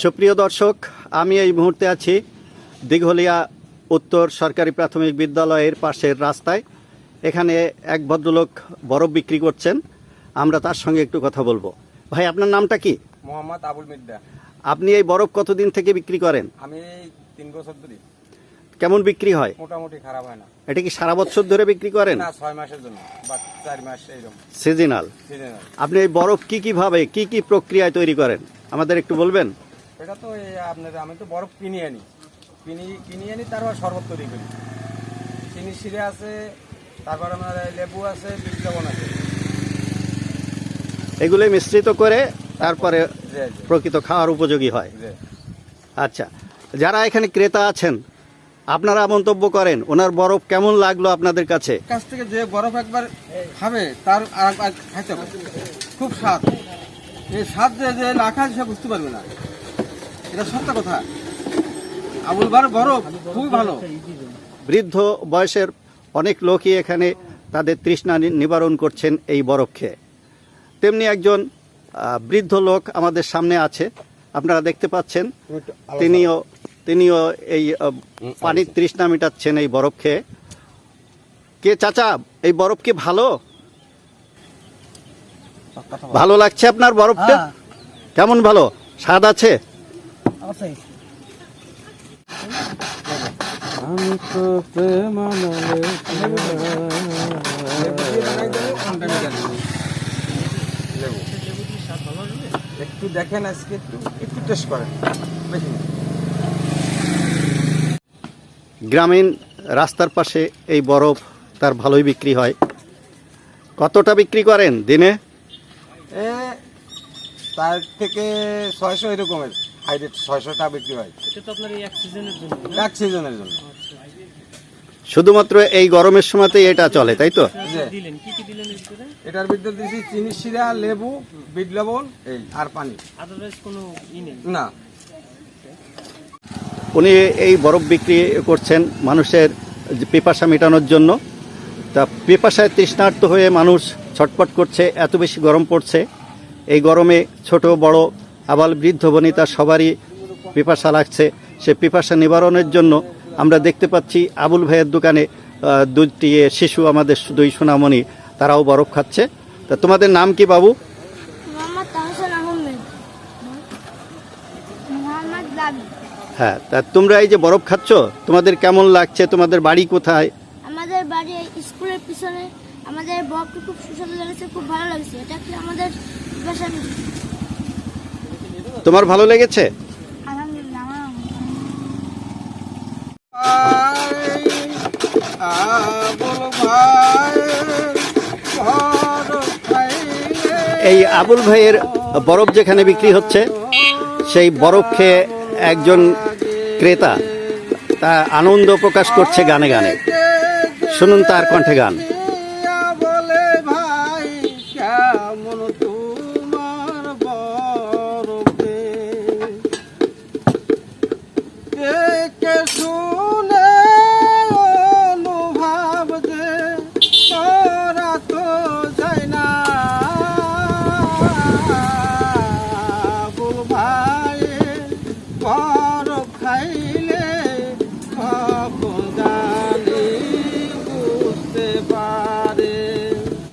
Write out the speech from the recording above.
সুপ্রিয় দর্শক আমি এই মুহূর্তে আছি দীঘলিয়া উত্তর সরকারি প্রাথমিক বিদ্যালয়ের পাশের রাস্তায়। এখানে এক ভদ্রলোক বরফ বিক্রি করছেন। আমরা তার সঙ্গে একটু কথা বলব। ভাই আপনার নামটা কি? মোহাম্মদ আবুল মিদ্দা। আপনি এই বরফ কতদিন থেকে বিক্রি করেন? আমি তিন বছর ধরে কেমন বিক্রি হয়? মোটামুটি খারাপ হয় না। এটা কি সারা বছর ধরে বিক্রি করেন? না ছয় মাসের জন্য বা চার মাস এইরকম। সিজনাল। সিজনাল। আপনি এই বরফ কি কীভাবে কি কি প্রক্রিয়ায় তৈরি করেন? আমাদের একটু বলবেন? এটা তো আপনার আমি তো বরফ কিনে আনি। কিনি কিনে আনি তারপর শরবত তৈরি করি। চিনি শিরে আছে তারপর আমার লেবু আছে লবণ আছে। এগুলো মিশ্রিত করে তারপরে প্রকৃত খাওয়ার উপযোগী হয়। আচ্ছা যারা এখানে ক্রেতা আছেন আপনারা মন্তব্য করেন ওনার বরফ কেমন লাগল আপনাদের কাছে? কাছ থেকে যে বরফ একবার খাবে তার আর খাইতে হবে। খুব স্বাদ। এই স্বাদ যে যে না খায় সে বুঝতে পারবে না। এটা সত্য কথা। আবুল বার খুবই ভালো। বৃদ্ধ বয়সের অনেক লোকই এখানে তাদের তৃষ্ণা নিবারণ করছেন এই বরফ খেয়ে তেমনি একজন বৃদ্ধ লোক আমাদের সামনে আছে। আপনারা দেখতে পাচ্ছেন তিনিও তিনিও এই পানির তৃষ্ণা মেটাচ্ছেন এই বরফ খেয়ে কে চাচা এই বরফ কি ভালো? ভালো লাগছে আপনার বরফটা? কেমন ভালো? স্বাদ আছে? আমি তো একটু দেখেন আজকে একটু একটু টেস্ট করেন। গ্রামীণ রাস্তার পাশে এই বরফ তার ভালোই বিক্রি হয়। কতটা বিক্রি করেন দিনে? তার থেকে ছয়শো এরকমের। বিক্রি হয়। এক সিজনের জন্য জন্য। শুধুমাত্র এই গরমের সময়তেই এটা চলে তাই তো? জি। দিলেন কি কি দিলেন এর ভিতরে? এটার ভিতরে দিয়েছি চিনি শিরা লেবু বিট লবণ এই আর পানি। না। উনি এই বরফ বিক্রি করছেন মানুষের যে পিপাসা মেটানোর জন্য। তা পিপাসায় তৃষ্ণার্ত হয়ে মানুষ ছটপট করছে এত বেশি গরম পড়ছে। এই গরমে ছোট বড় আবাল বৃদ্ধ বনিতা সবারই পিপাসা লাগছে। সে পিপাসা নিবারণের জন্য আমরা দেখতে পাচ্ছি আবুল ভাইয়ের দোকানে দুটি শিশু আমাদের দুই সোনামণি তারাও বরফ খাচ্ছে। তা তোমাদের নাম কি বাবু? হ্যাঁ তা তোমরা এই যে বরফ খাচ্ছ তোমাদের কেমন লাগছে? তোমাদের বাড়ি কোথায়? আমাদের বাড়ি স্কুলের পিছনে। আমাদের বকটি খুব সুস্বাদু লেগেছে খুব ভালো লাগছে। এটা কি আমাদের তোমার ভালো লেগেছে? এই আবুল ভাইয়ের বরফ যেখানে বিক্রি হচ্ছে, সেই বরফ খেয়ে একজন ক্রেতা, তা আনন্দ প্রকাশ করছে গানে গানে। শুনুন তার কণ্ঠে গান। que sou